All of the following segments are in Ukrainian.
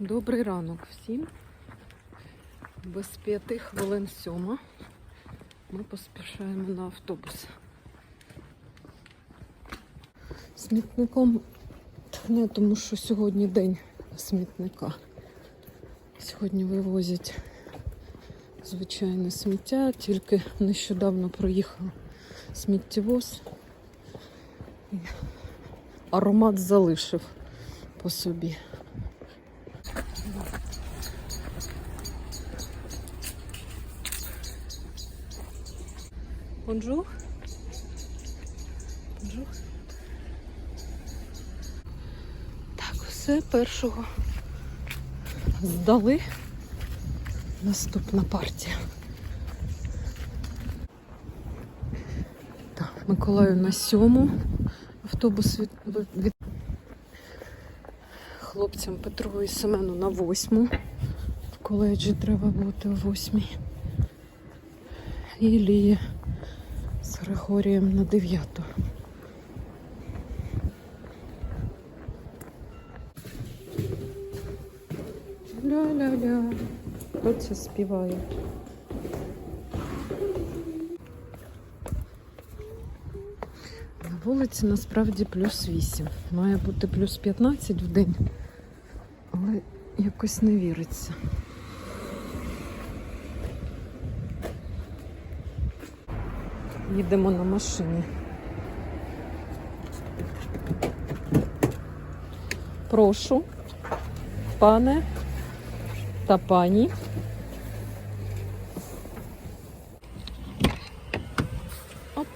Добрий ранок всім. Без п'яти хвилин сьома. Ми поспішаємо на автобус. Смітником тхне, тому що сьогодні день смітника. Сьогодні вивозять звичайне сміття, тільки нещодавно проїхав сміттєвоз. І аромат залишив по собі. Бонжур. Бонжур. Так, все першого здали. Наступна партія. Так, Миколаю на сьому. Автобус від, від хлопцям Петру і Семену на восьму. В коледжі треба бути о восьмій. І Лії Григорієм на дев'яту. Ля-ля-ля. Хто це співає? На вулиці насправді плюс 8. Має бути плюс 15 в день, але якось не віриться. Їдемо на машині. Прошу, пане та пані. Оп.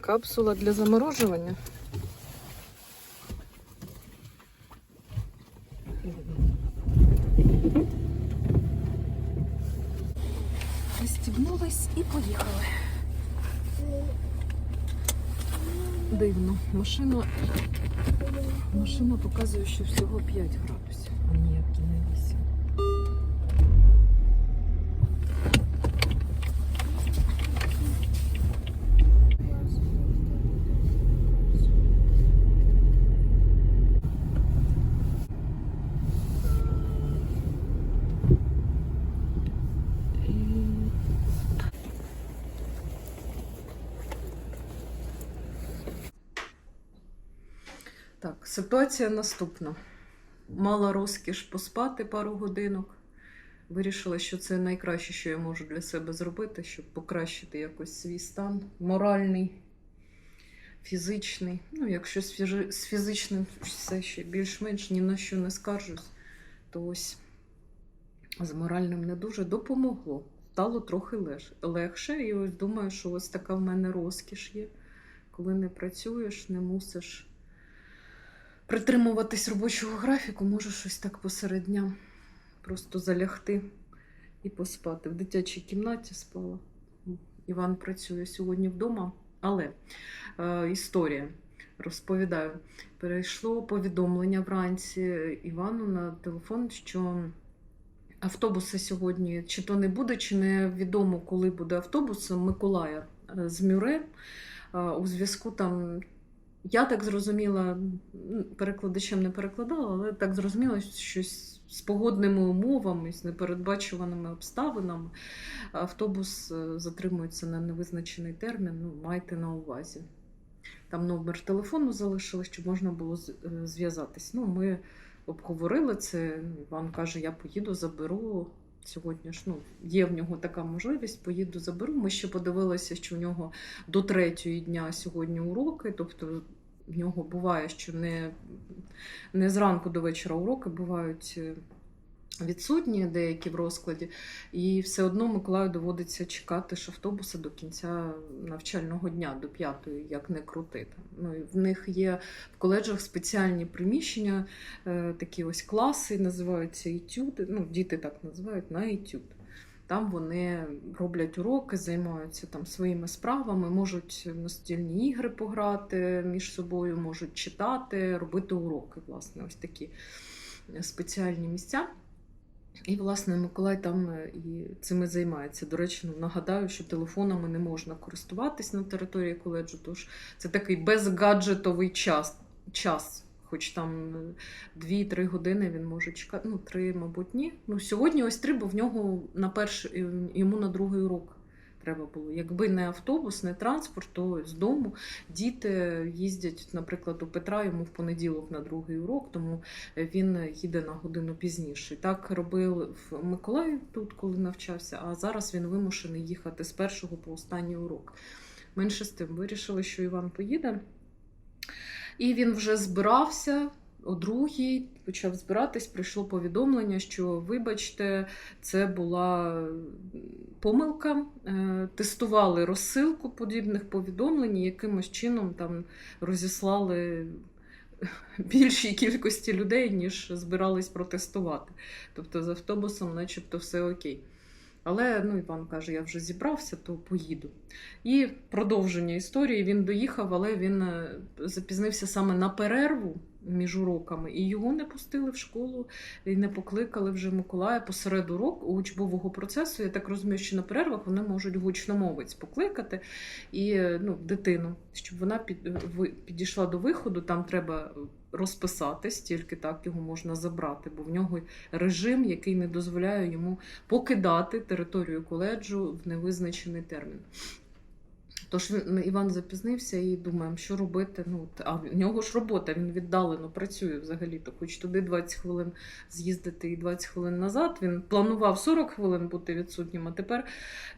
Капсула для заморожування. Пристібнулись і поїхали. Дивно. Машина, машина показує, що всього 5 градусів, а ніяк і не 8. Так, ситуація наступна. Мала розкіш поспати пару годинок. Вирішила, що це найкраще, що я можу для себе зробити, щоб покращити якось свій стан моральний, фізичний. Ну, якщо з фізичним все ще більш-менш ні на що не скаржусь, то ось з моральним не дуже допомогло. Стало трохи легше. І ось думаю, що ось така в мене розкіш є, коли не працюєш, не мусиш притримуватись робочого графіку, можу щось так посеред дня просто залягти і поспати. В дитячій кімнаті спала. Іван працює сьогодні вдома, але е, історія. Розповідаю, перейшло повідомлення вранці Івану на телефон, що автобуса сьогодні чи то не буде, чи не відомо, коли буде автобус Миколая е, з Мюре. Е, У зв'язку там я так зрозуміла, перекладачем не перекладала, але так зрозуміла, що з погодними умовами, з непередбачуваними обставинами автобус е, затримується на невизначений термін. Ну, майте на увазі. Там номер телефону залишили, щоб можна було е, зв'язатись. Ну, ми обговорили це. Іван каже, я поїду, заберу. Сьогодні ж ну, є в нього така можливість, поїду, заберу. Ми ще подивилися, що в нього до третього дня сьогодні уроки, тобто в нього буває, що не, не зранку до вечора уроки бувають е, відсутні деякі в розкладі, і все одно Миколаю доводиться чекати ж автобуса до кінця навчального дня, до п'ятої, як не крути. Ну, в них є в коледжах спеціальні приміщення, е, такі ось класи, називаються етюди. Ну, діти так називають на етюд. Там вони роблять уроки, займаються там своїми справами, можуть настільні ігри пограти між собою, можуть читати, робити уроки. Власне, ось такі спеціальні місця. І, власне, Миколай там е, і цим і займається. До речі, ну, нагадаю, що телефонами не можна користуватись на території коледжу, тож це такий безгаджетовий час час. Хоч там 2-3 години він може чекати. Ну, три, мабуть, ні. Ну, сьогодні ось три, бо в нього на перший, йому на другий урок треба було. Якби не автобус, не транспорт, то з дому діти їздять, наприклад, у Петра йому в понеділок на другий урок, тому він їде на годину пізніше. Так робив в Миколаїв тут, коли навчався, а зараз він вимушений їхати з першого по останній урок. Менше з тим, вирішили, що Іван поїде. І він вже збирався о другій, почав збиратись, прийшло повідомлення, що, вибачте, це була помилка. Е, Тестували розсилку подібних повідомлень, і якимось чином там розіслали більшій кількості людей, ніж збирались протестувати. Тобто з автобусом, начебто, все окей. Але ну, Іван каже, я вже зібрався, то поїду. І продовження історії він доїхав, але він е, запізнився саме на перерву між уроками, і його не пустили в школу, і не покликали вже Миколая посеред урок учбового процесу. Я так розумію, що на перервах вони можуть гучномовець покликати і ну, дитину, щоб вона під, підійшла до виходу. Там треба розписатись, тільки так його можна забрати, бо в нього режим, який не дозволяє йому покидати територію коледжу в невизначений термін. Тож він Іван запізнився і думаємо, що робити. Ну, а в нього ж робота, він віддалено працює взагалі-то, хоч туди 20 хвилин з'їздити і 20 хвилин назад. Він планував 40 хвилин бути відсутнім, а тепер,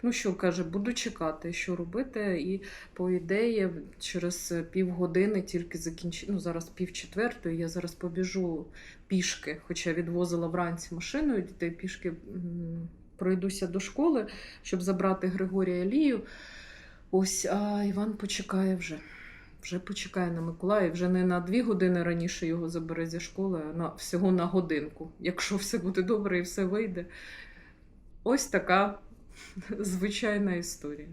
ну що каже, буду чекати, що робити. І по ідеї, через півгодини тільки закінчи... ну зараз пів четвертої, я зараз побіжу пішки, хоча відвозила вранці машиною дітей пішки. Пройдуся до школи, щоб забрати Григорія Лію. Ось, а Іван почекає вже. Вже почекає на Миколая, вже не на дві години раніше його забере зі школи, а на всього на годинку. Якщо все буде добре і все вийде. Ось така звичайна історія.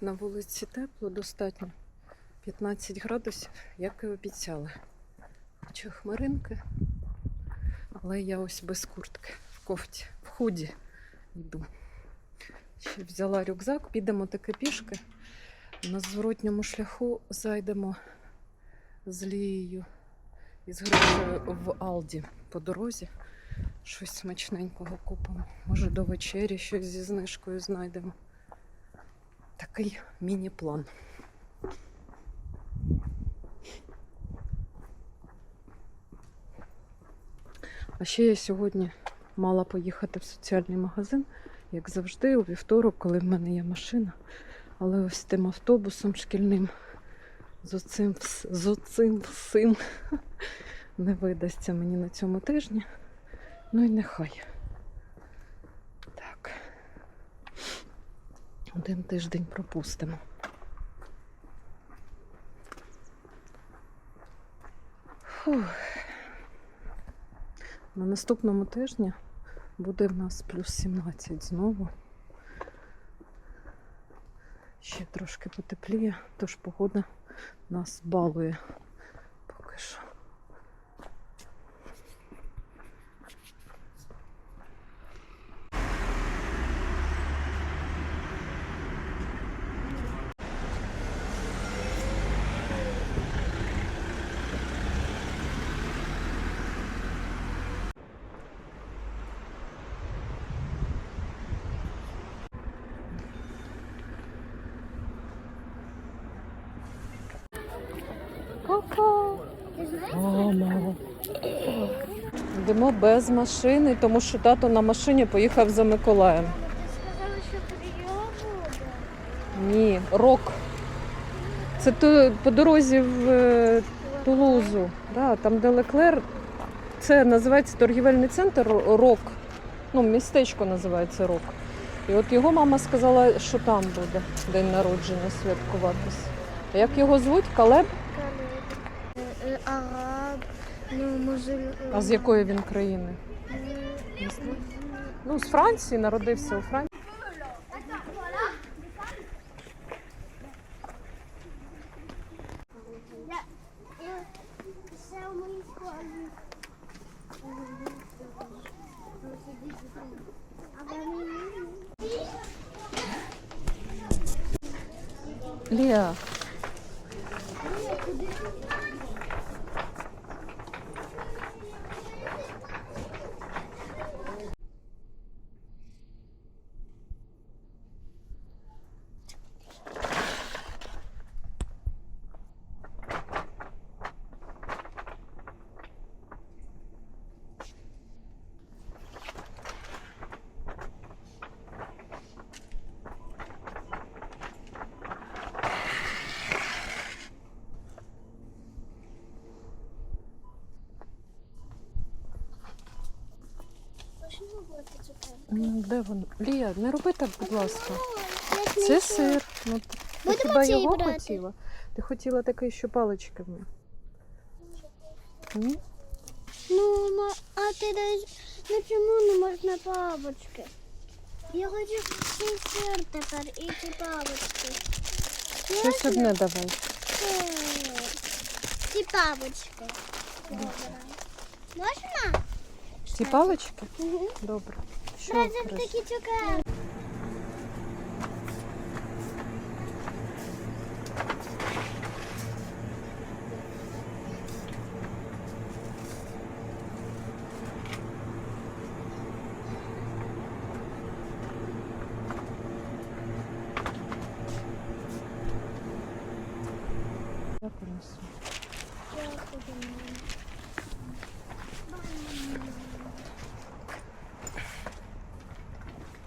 На вулиці тепло, достатньо 15 градусів, як і обіцяли. Хоча хмаринки, але я ось без куртки, в кофті, в худі йду. Ще взяла рюкзак, підемо таки пішки. На зворотньому шляху зайдемо з Лією і з Гришею в Алді по дорозі. Щось смачненького купимо. Може до вечері щось зі знижкою знайдемо. Такий міні-план. А ще я сьогодні мала поїхати в соціальний магазин, як завжди, у вівторок, коли в мене є машина. Але ось тим автобусом шкільним з оцим, з оцим всім не видасться мені на цьому тижні. Ну і нехай. Так. Один тиждень пропустимо. Фух. На наступному тижні буде в нас плюс 17 знову. Ще трошки потепліє, тож погода нас балує поки що. Мама. Йдемо без машини, тому що тато на машині поїхав за Миколаєм. Сказали, що буде. Ні, рок. Це то, по дорозі в е, Тулузу. Да, там, де Леклер, це називається торгівельний центр Рок. Ну, містечко називається Рок. І от його мама сказала, що там буде день народження святкуватись. А як його звуть? Калеб? Е, е, Араб, Ну, може, А з якої він країни? Ну, з Франції народився у Франції. Лія, М, Де воно? Лія, не роби так, будь ласка. Це сир. Ну, ти Будемо хіба цей його брати? хотіла? Ти хотіла такий, що паличками. Ні? Ну, ма- а ти дай... Ну чому не можна бабочки? Я хочу цей сир тепер і ці бабочки. Щось одне давай. Сир. Ці бабочки. Добре. Можна? Ці палички? Добре. Що? Разом такі цукерки. Я понесу.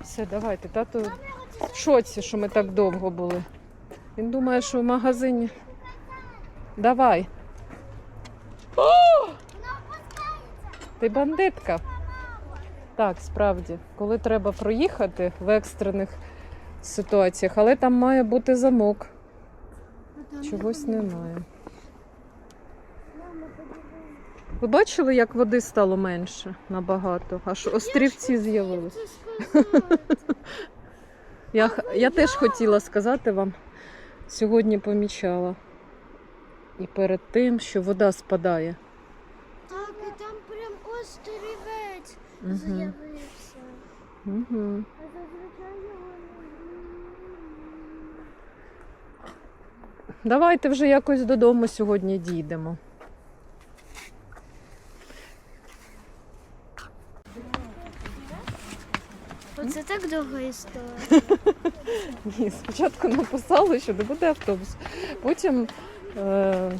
Все, давайте. Тато в шоці, що ми так довго були. Він думає, що в магазині. Давай. О! Ти бандитка. Так, справді, коли треба проїхати в екстрених ситуаціях, але там має бути замок. Чогось немає. Ви бачили, як води стало менше набагато? Аж острівці з'явились. Я, я теж хотіла сказати вам, сьогодні помічала. І перед тим, що вода спадає. Так, і там прям острівець Угу. з'явився. Угу. А зазвичай його Давайте вже якось додому сьогодні дійдемо. Оце так довга історія. Ні, спочатку написали, що не буде автобус. Потім е,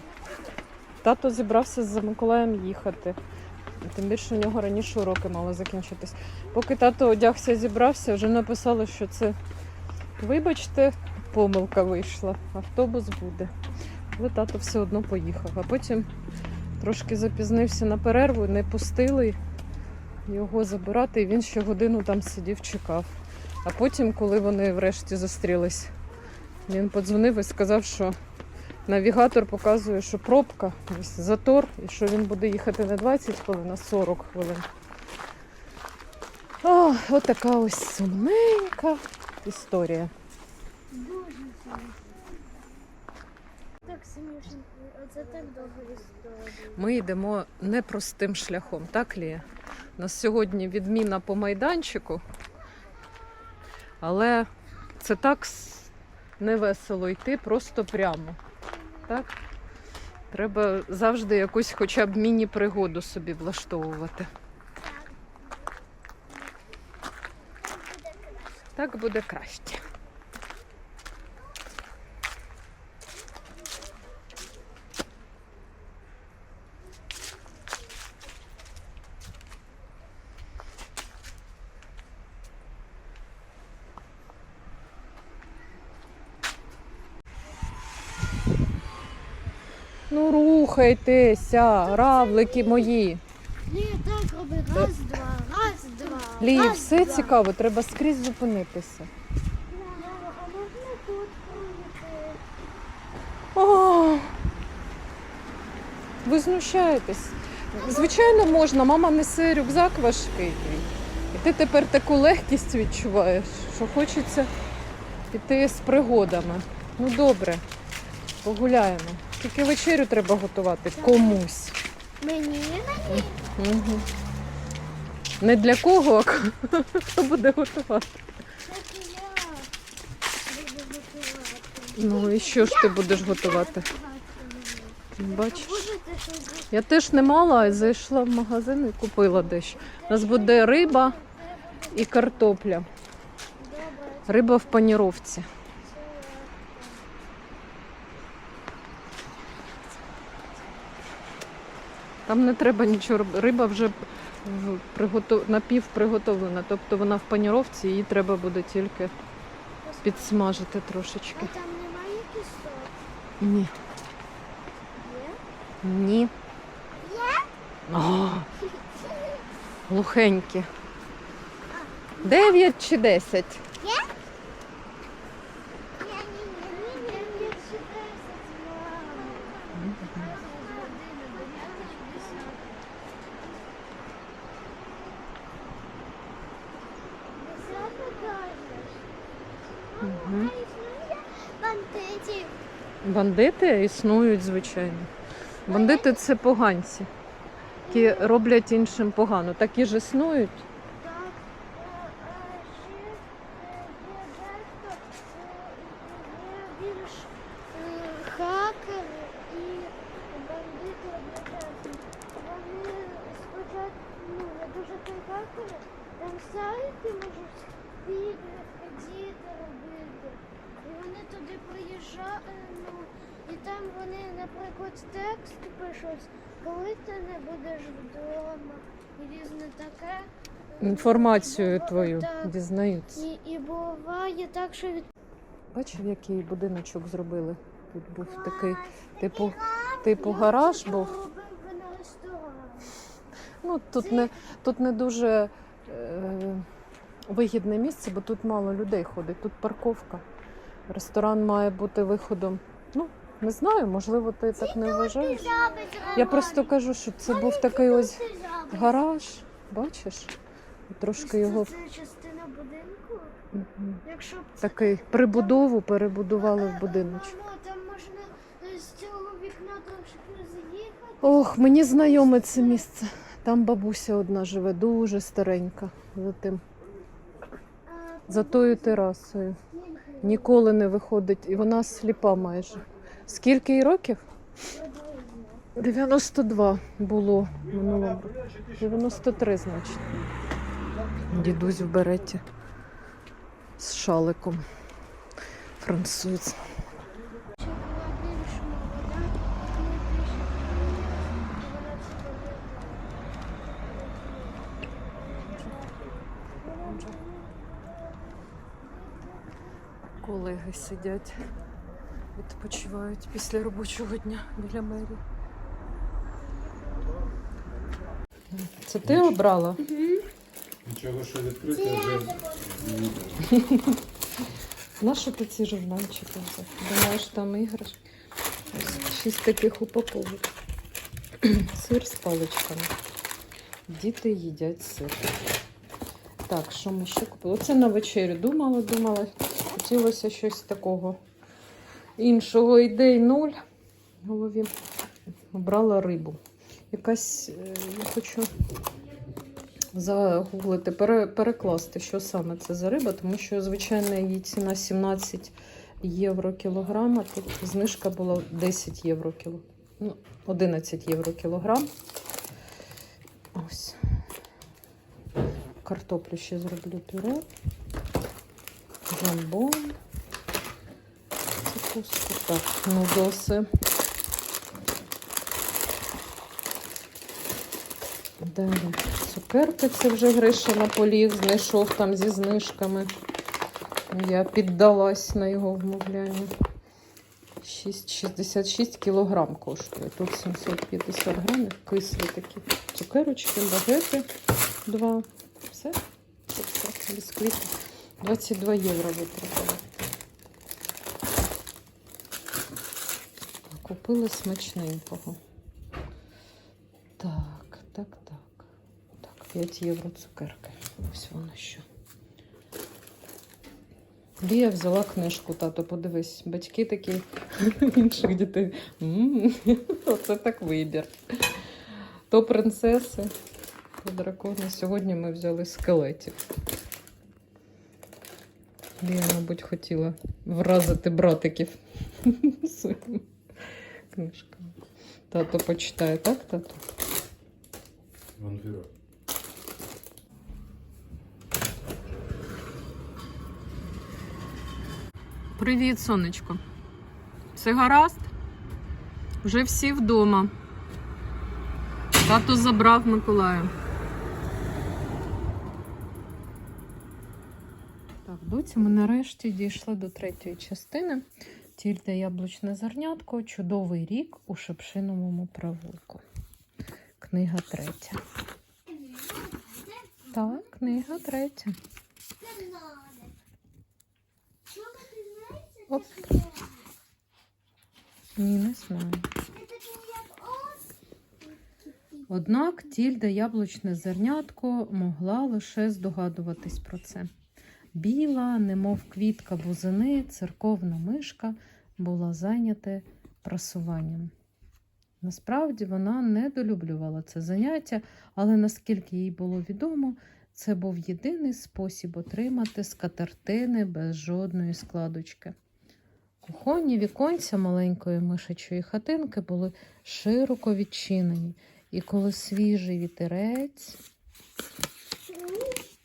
тато зібрався за Миколаєм їхати. Тим більше у нього раніше уроки мали закінчитись. Поки тато одягся, зібрався, вже написали, що це, вибачте, помилка вийшла. Автобус буде. Але тато все одно поїхав. А потім трошки запізнився на перерву, не пустили його забирати, і він ще годину там сидів, чекав. А потім, коли вони врешті зустрілись, він подзвонив і сказав, що навігатор показує, що пробка, ось затор, і що він буде їхати не 20 хвилин, а 40 хвилин. О, от така ось сумненька історія. Дуже сумно. Так смішно. Оце так довга історія. Ми йдемо непростим шляхом, так, Лія? У нас сьогодні відміна по майданчику, але це так невесело йти просто прямо. Так? Треба завжди якусь хоча б міні-пригоду собі влаштовувати. Так буде краще. Ну, рухайтеся, равлики мої. Ні, так роби. Раз, два, раз, два. Лі, раз, все два. цікаво, треба скрізь зупинитися. О, ви знущаєтесь. Звичайно, можна. Мама несе рюкзак важкий. І ти тепер таку легкість відчуваєш, що хочеться піти з пригодами. Ну добре, погуляємо. Тільки вечерю треба готувати комусь. Мені Угу. Не для кого, а хто буде готувати. так і я буду готувати. Ну і що ж ти будеш готувати? Бачиш? Будете щось Я теж не мала, а зайшла в магазин і купила дещо. У нас буде риба і картопля. добре. Риба в паніровці. Там не треба нічого робити. Риба вже напівприготовлена, тобто вона в паніровці, її треба буде тільки підсмажити трошечки. А там немає кісток? Ні. Є? Ні. О, глухенькі. Дев'ять чи десять? Бандити існують, звичайно. Бандити це поганці, які роблять іншим погано. Такі ж існують. Е, е, е, е, е, ну, там сайти можуть відео, діти робити. І вони туди приїжджають, ну, і там вони, наприклад, текст пишуть, коли ти не будеш вдома, і різне таке. Інформацію твою Так. дізнаються. І, і буває так, що від Бачив, який будиночок зробили? Тут був такий, типу, типу гараж був. Ну, тут не, тут не дуже е, вигідне місце, бо тут мало людей ходить. Тут парковка. Ресторан має бути виходом. Ну, не знаю, можливо, ти так не вважаєш. Я просто кажу, що це був такий ось гараж. Бачиш? Трошки його Це частина будинку. Якщо б це такий прибудову перебудували в будиночок. Мамо, там можна е, з цього вікна трошки заїхати. Ох, мені знайоме це місце. Там бабуся одна живе, дуже старенька. За тим, а за тою терасою. Ніколи не виходить, і вона сліпа майже. Скільки їй років? приблизно. 92 було в минулому 93, значить. Дідусь в береті з шаликом. Француз. Колеги сидять, відпочивають після робочого дня біля мерії. Це ти обрала? Нічого, що відкрите вже Нащо ти ці журнальчики взяв? Думаєш, там іграш? Ось Шість таких упаковок. Сир з паличками. Діти їдять сир. Так, що ми ще купили? Оце на вечерю думала, думала. Хотілося щось такого іншого. Ідей нуль голові. Обрала рибу. Якась, е, я хочу загуглити, пере, перекласти, що саме це за риба, тому що звичайно її ціна 17 євро кілограм, а тут знижка була 10 євро кіло. Ну, 11 євро кілограм. Ось. Картоплю ще зроблю пюре. Жамбон. Закуску. Так, нудоси. Далі. Цукерки це вже Гриша Наполіг знайшов там зі знижками. Я піддалась на його вмовляння. 6,66 кілограм коштує. Тут 750 грамів, кислі такі цукерочки, багети. Два. Все. Бісквіти. 22 євро витратила. Купили смачненького. Так, так, так. Так, 5 євро цукерки. Ось воно що. Лія взяла книжку, тато, подивись. Батьки такі інших дітей. Оце так вибір. То принцеси, то дракони. Сьогодні ми взяли скелетів. Я, мабуть, хотіла вразити братиків книжками. Тато почитає, так, тато? Вон Привіт, сонечко. Все гаразд? Вже всі вдома. Тато забрав Миколая. Так, доці, ми нарешті дійшли до третьої частини. Тільте яблучне зернятко. Чудовий рік у шепшиновому провулку. Книга третя. Так, книга третя. Не надо. Мама, ты знаешь, это Оп. что такое? Ні, не знаю. Это как ос. Однак тільда яблучне зернятко могла лише здогадуватись про це. Біла, немов квітка бузини, церковна мишка була зайнята прасуванням. Насправді вона недолюблювала це заняття, але наскільки їй було відомо, це був єдиний спосіб отримати скатертини без жодної складочки. Кухонні віконця маленької мишачої хатинки були широко відчинені, і коли свіжий вітерець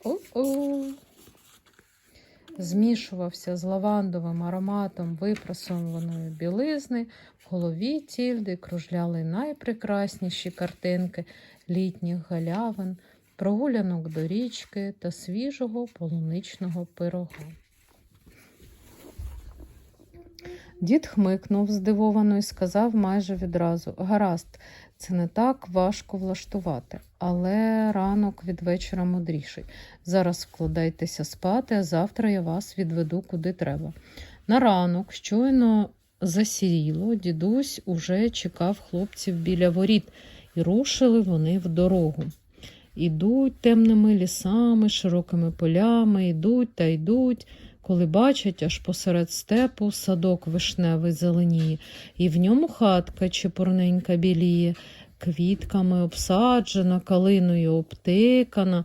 О-о. Змішувався з лавандовим ароматом випрасованої білизни, в голові тільди кружляли найпрекрасніші картинки літніх галявин, прогулянок до річки та свіжого полуничного пирога. Дід хмикнув здивовано і сказав майже відразу: Гаразд, це не так важко влаштувати, але ранок від вечора мудріший. Зараз вкладайтеся спати, а завтра я вас відведу куди треба. На ранок, щойно засіріло, дідусь уже чекав хлопців біля воріт, і рушили вони в дорогу. Ідуть темними лісами, широкими полями, йдуть та йдуть, коли бачать, аж посеред степу садок вишневий зеленіє, і в ньому хатка чепурненька біліє, квітками обсаджена, калиною обтикана.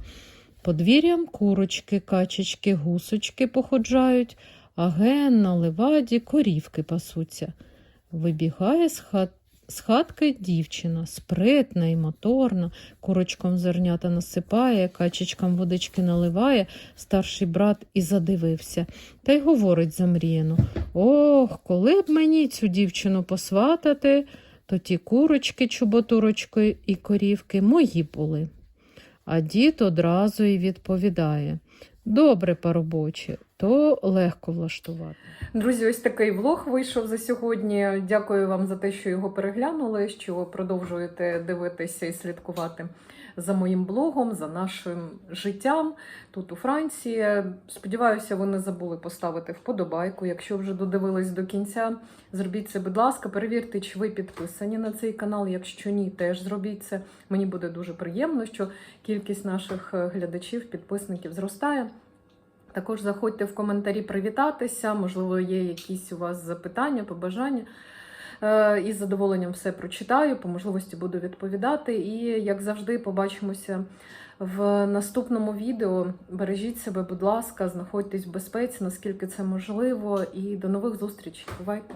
Подвір'ям курочки, качечки, гусочки походжають, а ген на леваді корівки пасуться. Вибігає з, хат... з хатки дівчина, спритна і моторна, курочкам зернята насипає, качечкам водички наливає, старший брат і задивився, та й говорить замріяно: Ох, коли б мені цю дівчину посватати, то ті курочки, чоботурочки і корівки мої були. А дід одразу й відповідає: Добре, парубоче, то легко влаштувати. Друзі, ось такий влог вийшов за сьогодні. Дякую вам за те, що його переглянули, що продовжуєте дивитися і слідкувати за моїм блогом, за нашим життям тут у Франції. Сподіваюся, ви не забули поставити вподобайку. Якщо вже додивились до кінця, зробіть це, будь ласка, перевірте, чи ви підписані на цей канал. Якщо ні, теж зробіть це. Мені буде дуже приємно, що кількість наших е, глядачів, підписників зростає. Також заходьте в коментарі привітатися, можливо, є якісь у вас запитання, побажання. Е, Із задоволенням все прочитаю, по можливості буду відповідати. І, як завжди, побачимося в наступному відео. Бережіть себе, будь ласка, знаходьтесь в безпеці, наскільки це можливо, і до нових зустрічей. Бувайте!